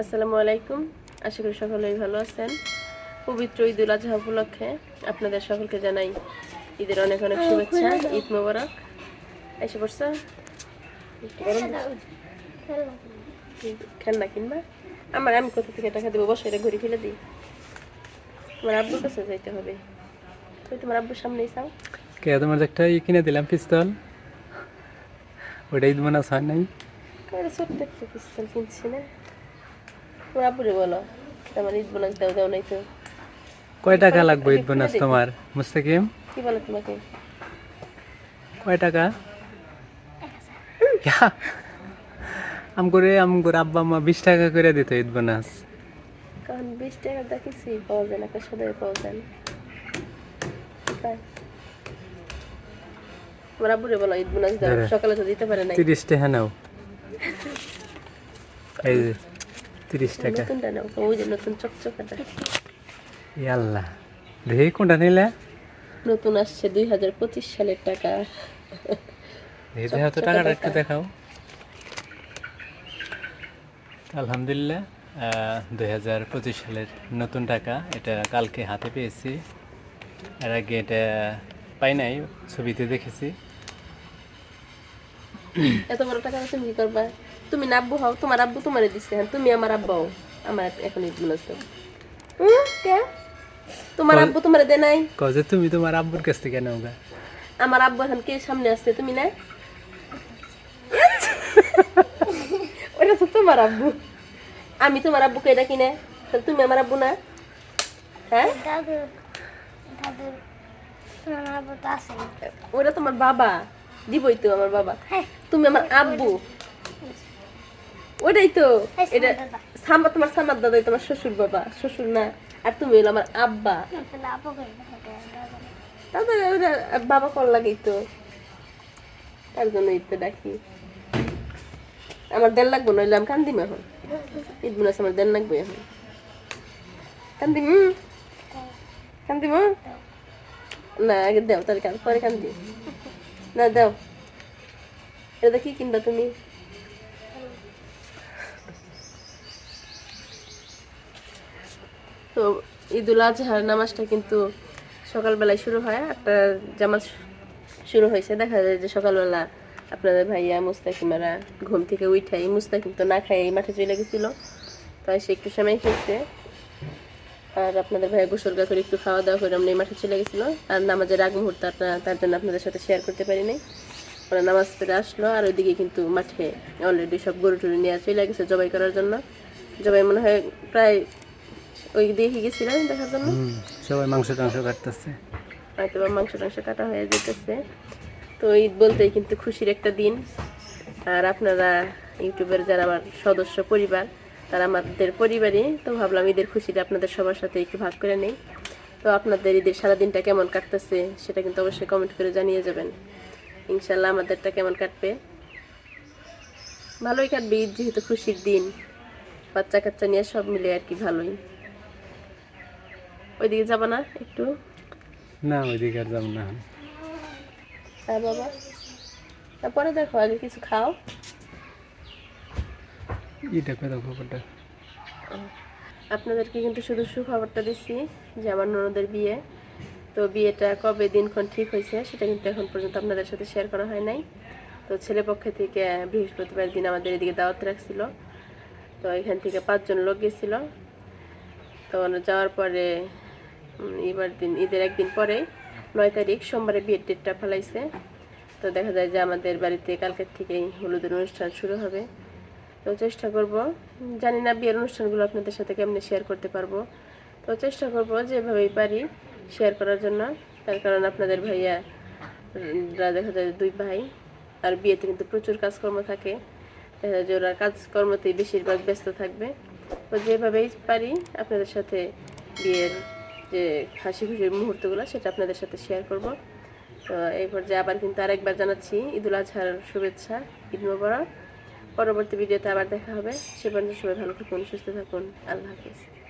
আসসালামু আলাইকুম। আশা করি সকলেই ভালো আছেন। পবিত্র ঈদুল আজহা উপলক্ষে আপনাদের সকলকে জানাই ঈদের অনেক অনেক শুভেচ্ছা। ঈদ মোবারক। এসে পড়ছ? গরম খেলনা কিনবা আমার আমি কোথা থেকে টাকা দেবো? বসে এটা ঘুরে ফেলে দিই। তোমার আব্বুর কাছে যাইতে হবে। তুই তোমার আব্বুর সামনেই চাও কে তোমার একটা ই কিনে দিলাম পিস্তল। ওটা ঈদ বোনাস হয় নাই। ছোট্ট একটা পিস্তল কিনছি না। তোমার আব্বুরে বলো আমার ঈদ বোনাস দাও দাও নাই তো কয় টাকা লাগবে ঈদ বোনাস তোমার? মুস্তাকিম? কি বলো তোমাকে? কয় টাকা? আম করে আম করে আব্বা আম্মা বিশ টাকা করে দিত ঈদ বোনাস কারণ বিশ টাকা দা কিছুই পাওয়া যায় না সদাই পাওয়া যায় না। তোমার আব্বুরে বলো ঈদ বোনাস দাও। সকালে তো দিতে পারে নাই। তিরিশ টাকা নাও। এই যে। তিরিশ টাকা। নতুনটা নাও ওই যে নতুন চকচকাটা। ইয়াল্লা দেখি কোনটা নিলে? নতুন আসছে দুই হাজার পঁচিশ সালের টাকা। দেখি দেখো তো টাকাটা একটু দেখাও। আলহামদুলিল্লাহ দুই হাজার পঁচিশ সালের নতুন টাকা এটা কালকে হাতে পেয়েছি। এর আগে এটা পাই নাই ছবিতে দেখেছি। এত বড় টাকা তুমি কি করবা? তুমি না আব্বু হও তোমার আব্বু তোমারে দিচ্ছে হ্যাঁ তুমি আমার আব্বা হও আমার এখন দাও কে? তোমার আব্বু তোমারে দে নাই? কজে তুমি তোমার আব্বুর কাছ থেকে নাও গা। আমার আব্বু এখন কে সামনে আসছে তুমি না ওটা তো তোমার আব্বু। আমি তোমার আব্বুকে এটা কিনে তাহলে তুমি আমার আব্বু না? হ্যাঁ? ওটা তোমার বাবা দিবই তো আমার বাবা। তুমি আমার আব্বু। ওটাই তো। এটা সামা তোমার সামার দাদাই তোমার শ্বশুর বাবা শ্বশুর না আর তুমি হলো আমার আব্বা। ওটা বাবা কল লাগেই তো। তার জন্য ঈদটা ডাকি। আমার দেড় লাগবো নইলে আমি কান্দিম এখন। ঈদ বোনাস আমার দেড় লাগবে এখন। কান্দিম? কান্দিম? না আগে দাও তাহলে পরে কান্দি না দাও। এটা কি কিনবা তুমি? তো ঈদুল আজহার নামাজটা কিন্তু সকালবেলায় শুরু হয়, একটা জামাত শুরু হয়েছে। দেখা যায় যে সকালবেলা আপনাদের ভাইয়া মুস্তাকিমারা ঘুম থেকে উঠাই মুস্তাকিম তো না খাই মাঠে চলে গেছিল। তাই সে একটু সময় খেয়েছে। আর আপনাদের ভাইয়া গোসল করে একটু খাওয়া দাওয়া করে আমরা এই মাঠে চলে গেছিল। আর নামাজের আগ মুহূর্ত আপনার, তার জন্য আপনাদের সাথে শেয়ার করতে পারিনি। ওরা নামাজ পড়ে আসলো আর ওইদিকে কিন্তু মাঠে অলরেডি সব গরু টরু নিয়ে চলে গেছে জবাই করার জন্য। জবাই মনে হয় প্রায় ওই দিকে গেছিলেন দেখার জন্য? সবাই মাংস টাংস কাটতেছে। হয়তো বা মাংস টাংস কাটা হয়ে যেতেছে। তো ঈদ বলতেই কিন্তু খুশির একটা দিন। আর আপনারা ইউটিউবের যারা আমার সদস্য পরিবার তারা আমাদের পরিবারই। তো ভাবলাম ঈদের খুশিটা আপনাদের সবার সাথে একটু ভাগ করে নেই। তো আপনাদের ঈদের সারাদিনটা কেমন কাটতেছে সেটা কিন্তু অবশ্যই কমেন্ট করে জানিয়ে যাবেন। ইনশাল্লাহ আমাদেরটা কেমন কাটবে? ভালোই কাটবে ঈদ যেহেতু খুশির দিন। বাচ্চা কাচ্চা নিয়ে সব মিলে আর কি ভালোই। ওইদিকে যাবা না একটু? না ওইদিকে আর যাব না হ্যাঁ বাবা। তারপরে দেখো আগে কিছু খাও। এটা পেদা খবরটা? আপনাদেরকে কিন্তু শুধু সুখবরটা দিচ্ছি যে আমার ননদের বিয়ে। তো বিয়েটা কবে দিনক্ষণ ঠিক হয়েছে সেটা কিন্তু এখন পর্যন্ত আপনাদের সাথে শেয়ার করা হয় নাই। তো ছেলে পক্ষে থেকে বৃহস্পতিবার দিন আমাদের এদিকে দাওয়াত রাখছিল। তো এখান থেকে পাঁচজন লোক গেছিল। তো যাওয়ার পরে এবার দিন, ঈদের একদিন পরে নয় তারিখ সোমবারে বিয়ের ডেটটা ফেলাইছে। তো দেখা যায় যে আমাদের বাড়িতে কালকের থেকেই হলুদের অনুষ্ঠান শুরু হবে। তো চেষ্টা করব, জানি না বিয়ের অনুষ্ঠানগুলো আপনাদের সাথে কেমনে শেয়ার করতে পারব। তো চেষ্টা করব যেভাবেই পারি শেয়ার করার জন্য। তার কারণ আপনাদের ভাইয়া দেখা যায় দুই ভাই, আর বিয়েতে কিন্তু প্রচুর কাজকর্ম থাকে। দেখা যায় যে ওরা কাজকর্মতেই বেশিরভাগ ব্যস্ত থাকবে। তো যেভাবেই পারি আপনাদের সাথে বিয়ের যে হাসি খুশির মুহূর্তগুলো সেটা আপনাদের সাথে শেয়ার করব। তো এই পর্যায়ে আবার কিন্তু আরেকবার জানাচ্ছি, ঈদুল আজহার শুভেচ্ছা, ঈদ মোবারক। পরবর্তী ভিডিওতে আবার দেখা হবে। সে পর্যন্ত সবাই ভালো থাকুন, সুস্থ থাকুন। আল্লাহ হাফিজ।